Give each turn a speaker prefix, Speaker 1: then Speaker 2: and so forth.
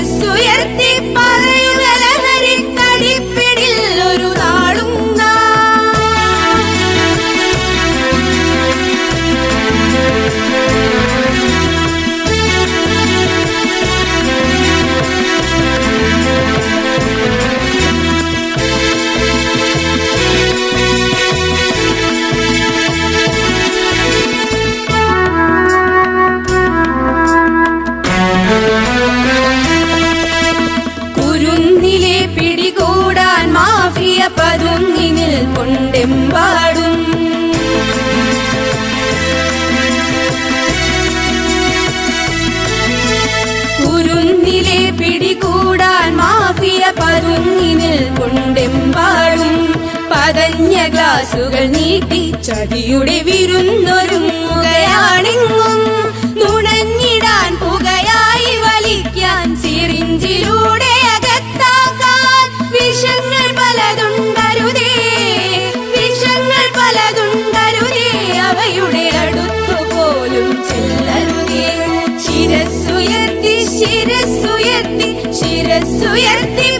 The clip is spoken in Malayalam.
Speaker 1: ശിരസ്സുയർത്തി പറയുക ലഹരിക്കടിപ്പിടിൽ മാഫിയ പതുങ്ങി നിൽക്കൊണ്ടെമ്പാടും കുരുന്നിലെ പിടികൂടാൻ മാഫിയ പതുങ്ങി നിൽക്കൊണ്ടെമ്പാടും പതഞ്ഞ ഗ്ലാസുകൾ നീട്ടി ചതിയുടെ വിരുന്നൊരുങ്ങുകയാണെങ്ങും. നുണഞ്ഞിടാൻ പുകയായി വലിക്കാൻ സിറിഞ്ചിലൂടെ അകത്താക്കാൻ വിഷങ്ങൾ പലതുണ്ടരുതേ ശിരസ്സുയർത്തി ശിരസ്സുയർത്തി ശിരസ്സുയർത്തി